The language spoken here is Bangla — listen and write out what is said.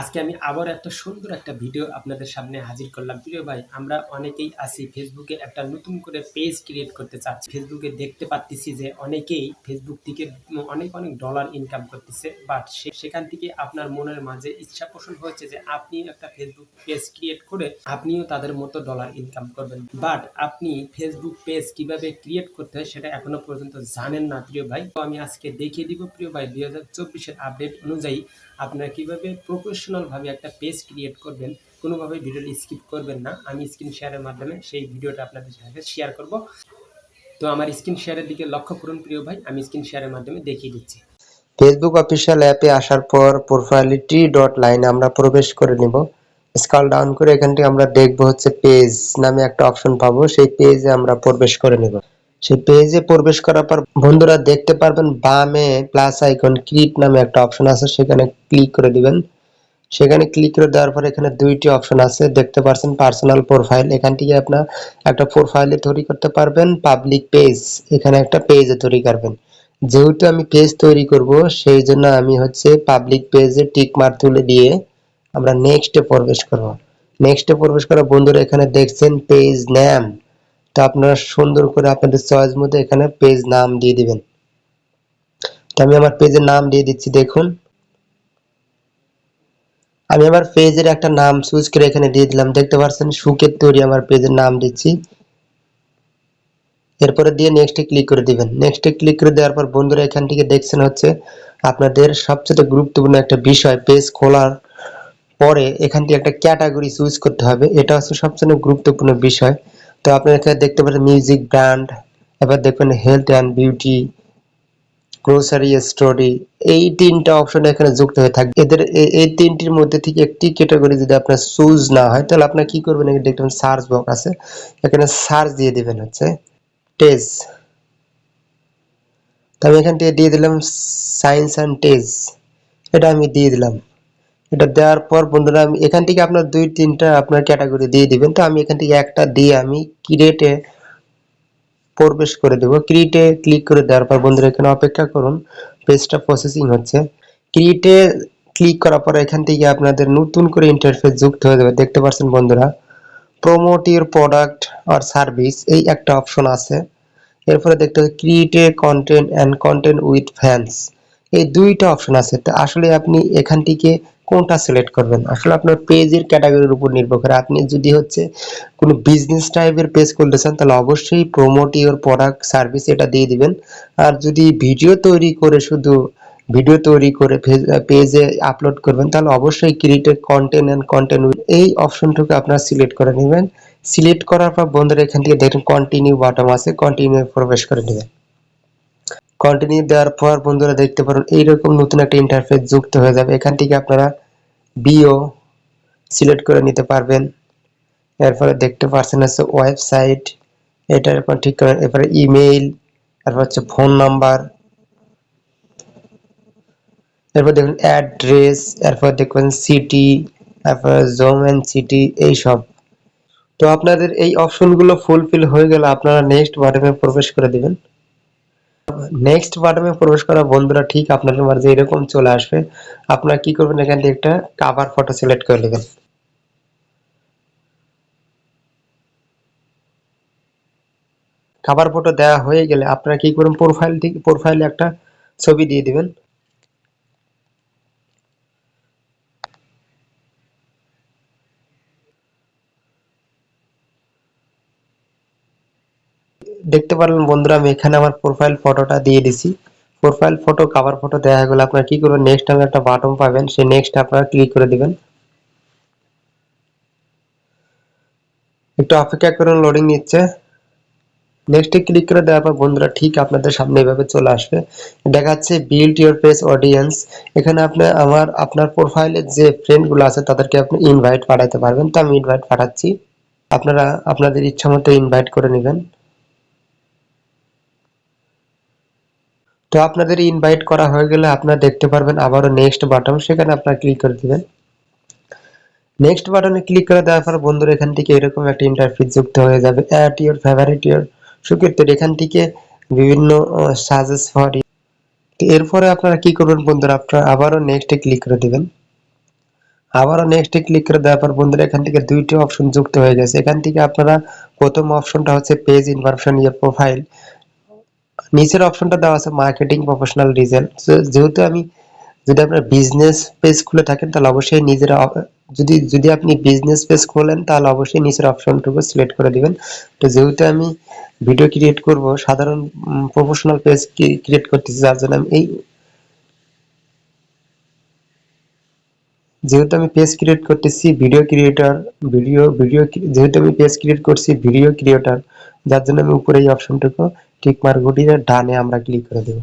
আজকে আমি আবার একটা সুন্দর একটা ভিডিও আপনাদের সামনে হাজির করলাম। প্রিয় ভাই, আমরা অনেকেই আছি ফেসবুকে একটা নতুন করে পেজ ক্রিয়েট করতে চাচ্ছি। ফেসবুকে দেখতে পাচ্ছি যে অনেকেই ফেসবুক থেকে অনেক অনেক ডলার ইনকাম করতেছে। বাট সেখান থেকে আপনার মনের মাঝে ইচ্ছা পোষণ হয়েছে যে আপনি একটা ফেসবুক পেজ ক্রিয়েট করে আপনিও তাদের মতো ডলার ইনকাম করবেন। বাট আপনি ফেসবুক পেজ কীভাবে ক্রিয়েট করতে হয় সেটা এখনও পর্যন্ত জানেন না, প্রিয় ভাই। তো আমি আজকে দেখিয়ে দিব, প্রিয় ভাই, দুই হাজার চব্বিশের আপডেট অনুযায়ী আপনারা কীভাবে প্রফেশনালভাবে একটা পেজ ক্রিয়েট করবেন, কোনোভাবে ভিডিওটি স্কিপ করবেন না, আমি স্ক্রিন শেয়ারের মাধ্যমে সেই ভিডিওটা আপনাদের সাথে শেয়ার করব। তো আমার স্ক্রিন শেয়ারের দিকে লক্ষ্য করুন প্রিয় ভাই, আমি স্ক্রিন শেয়ারের মাধ্যমে দেখিয়ে দিচ্ছি। ফেসবুক অফিসিয়াল অ্যাপে আসার পর প্রোফাইলে টি ডট লাইনে আমরা প্রবেশ করে নিব। স্কল ডাউন করে এখান থেকে আমরা দেখব হচ্ছে পেজ নামে একটা অপশন পাবো, সেই পেজে আমরা প্রবেশ করে নিব। সেই পেজে প্রবেশ করার পর বন্ধুরা দেখতে পারবেন বামে প্লাস আইকন ক্রিয়েট নামে একটা অপশন আছে, সেখানে ক্লিক করে দিবেন। সেখানে ক্লিক করে দেওয়ার পর এখানে দুইটি অপশন আছে, দেখতে পাচ্ছেন পার্সোনাল প্রোফাইল এখান থেকে আপনার একটা প্রোফাইলে তৈরি করতে পারবেন পাবলিক পেজ এখানে একটা পেজে তৈরি করবেন। যেহেতু আমি পেজ তৈরি করব, সেই জন্য আমি হচ্ছে পাবলিক পেজে টিক মার তুলে দিয়ে আমরা নেক্সটে প্রবেশ করব। নেক্সটে প্রবেশ করা বন্ধুরা এখানে দেখছেন পেজ নেম তো আপনারা সুন্দর করে আপনাদের চয়েস মতো এখানে পেজ নাম দিয়ে দিবেন। তো আমি আমার পেজের নাম দিয়ে দিচ্ছি, দেখুন। আমি আমার পেজের একটা নাম চুজ করে এখানে দিয়ে দিলাম। দেখতে পাচ্ছেন, সুখের তৈরি আমার পেজের নাম দিচ্ছি। এরপরে দিয়ে নেক্সটে ক্লিক করে দিবেন। নেক্সটে ক্লিক করে দেওয়ার পর বন্ধুরা এখান থেকে দেখছেন হচ্ছে, আপনাদের সবচেয়ে গুরুত্বপূর্ণ একটা বিষয় পেজ খোলার পরে এখান থেকে একটা ক্যাটাগরি চুজ করতে হবে। এটা হচ্ছে সবচেয়ে গুরুত্বপূর্ণ বিষয়। তো আপনারা এখানে দেখতে পারেন মিউজিক ব্র্যান্ড এবার দেখবেন health and beauty grocery story এই তিনটা অপশন এখানে যুক্ত হয়ে থাকবে। এদের এই তিনটির মধ্যে থেকে একটি ক্যাটাগরি যদি আপনার চুজ না হয়, তাহলে আপনার কি করবেন? এখানে দেখবেন সার্চ বক্স আছে। এখানে সার্চ দিয়ে দিবেন হচ্ছে টেজ তো আমি এখান থেকে দিয়ে দিলাম সায়েন্স অ্যান্ড টেজ এটা আমি দিয়ে দিলাম। এটা দেওয়ার পর বন্ধুরা আমি এখান থেকে আপনার দুই, তিনটা আপনার ক্যাটাগরি দিয়ে দিবেন। তো আমি এখান থেকে একটা দিয়ে আমি ক্রিয়েটে প্রবেশ করে দেব। ক্রিয়েটে ক্লিক করে দেওয়ার পর বন্ধুরা এখানে অপেক্ষা করুন পেজটা প্রসেসিং হচ্ছে। ক্রিয়েটে ক্লিক করার পর এখান থেকে আপনাদের নতুন করে ইন্টারফেস যুক্ত হয়ে যাবে। দেখতে পাচ্ছেন বন্ধুরা প্রমোট ইউর প্রোডাক্ট আর সার্ভিস এই একটা অপশন আছে। এরপরে দেখতে হবে create content and content with fans এই দুইটা অপশন আছে। তো আসলে আপনি এখান থেকে কোনটা সিলেক্ট করবেন? আসলে আপনার পেজের ক্যাটাগরির উপর নির্ভর করে। আপনি যদি হচ্ছে কোনো বিজনেস টাইপের পেজ করতে চান, তাহলে অবশ্যই প্রমোট ইউর প্রোডাক্ট সার্ভিস এটা দিয়ে দিবেন। আর যদি ভিডিও তৈরি করে শুধু ভিডিও তৈরি করে পেজে আপলোড করবেন, তাহলে অবশ্যই ক্রিয়েটেড কন্টেন্ট অ্যান্ড কন্টেন্ট এই অপশনটুকু আপনারা সিলেক্ট করে নেবেন। সিলেক্ট করার পর বন্ধুরা এখান থেকে দেখেন কন্টিনিউ বাটন আছে কন্টিনিউ প্রবেশ করে নেবেন। কন্টিনিউ দেওয়ার পর বন্ধুরা দেখতে পারেন, এইরকম নতুন একটা ইন্টারফেস যুক্ত হয়ে যাবে। এখান থেকে আপনারা বিও সিলেক্ট করে নিতে পারবেন। এরপরে দেখতে পাচ্ছেন হচ্ছে ওয়েবসাইট এটার পর ঠিক করেন, এরপরে ইমেইল তারপর হচ্ছে ফোন নাম্বার এরপর দেখুন অ্যাড্রেস এরপর দেখবেন সিটি তারপর জোম অ্যান্ড সিটি এইসব। তো আপনাদের এই অপশনগুলো ফুলফিল হয়ে গেলে আপনারা নেক্সট বাটনে প্রবেশ করে দিবেন। নেক্সট বাটমে প্রবেশ করা বন্ধুরা ঠিক আপনাদের মাঝে এরকম চলে আসবে। আপনারা কি করবেন? এখান থেকে একটা কাভার ফটো সিলেক্ট করে নেবেন। কাভার ফটো দেওয়া হয়ে গেলে আপনারা কি করবেন? প্রোফাইল থেকে প্রোফাইলে একটা ছবি দিয়ে দিবেন। দেখতে পারলেন, বন্ধুরা, আমি এখানে আমার প্রোফাইল ফটোটা দিয়ে দিছি। প্রোফাইল ফটো কভার ফটো হয়ে গেলে। আপনারা কি করবেন নেক্সট আমি একটা বাটন পাবেন সেই নেক্সট আপনারা ক্লিক করে দিবেন। একটু অপেক্ষা করুন লোডিং নিচ্ছে। নেক্সটে ক্লিক করে দেওয়ার পর, বন্ধুরা, ঠিক আপনাদের সামনে এভাবে চলে আসবে। দেখাচ্ছে বিল্ড ইউর পেজ অডিয়েন্স এখানে আপনি আমার, আপনার প্রোফাইলে যে ফ্রেন্ডগুলো আছে, তাদেরকে আপনি ইনভাইট পাঠাতে পারবেন। তো আমি ইনভাইট পাঠাচ্ছি। আপনারা, আপনাদের ইচ্ছা মতো ইনভাইট করে নেবেন। তো আপনাদের ইনভাইট করা হয়ে গেলে আপনারা দেখতে পারবেন আবারও নেক্সট বাটন সেখানে আপনারা ক্লিক করে দিবেন। নেক্সট বাটনে ক্লিক করে দেওয়ার পর বন্ধুরা এখান থেকে এরকম একটা ইন্টারফেস যুক্ত হয়ে যাবে। অ্যাট ইউর ফেভারিট ইউর সুকীর্তন এখান থেকে বিভিন্ন সাজেস ফর তো এরপরে আপনারা কি করবেন বন্ধুরা? আপনারা আবারও নেক্সটে ক্লিক করে দিবেন। আবারও নেক্সটে ক্লিক করে দেওয়ার পর বন্ধুরা এখান থেকে দুইটি অপশন যুক্ত হয়ে গেছে। এখান থেকে আপনারা প্রথম অপশনটা হচ্ছে পেজ ইনফরমেশন ইয়ার প্রোফাইল নিচের অপশনটা দেওয়া আছে মার্কেটিং প্রফেশনাল রিজেল্ট যেহেতু আমি যদি আপনার বিজনেস পেজ খুলে থাকেন, তাহলে অবশ্যই নিজের, যদি যদি আপনি বিজনেস পেজ খোলেন, তাহলে অবশ্যই নিচের অপশনটুকু সিলেক্ট করে দিবেন। তো যেহেতু আমি ভিডিও ক্রিয়েট করব, সাধারণ প্রফেশনাল পেজ ক্রিয়েট করতেছি যার জন্য আমি এই যেহেতু আমি পেজ ক্রিয়েট করতেছি ভিডিও ক্রিয়েটর ভিডিও ভিডিও যেহেতু আমি পেজ ক্রিয়েট করছি ভিডিও ক্রিয়েটর যার জন্য আমি উপরে এই অপশনটুকু টিক মার্ক ঘটিয়ে ডানে আমরা ক্লিক করে দেবো।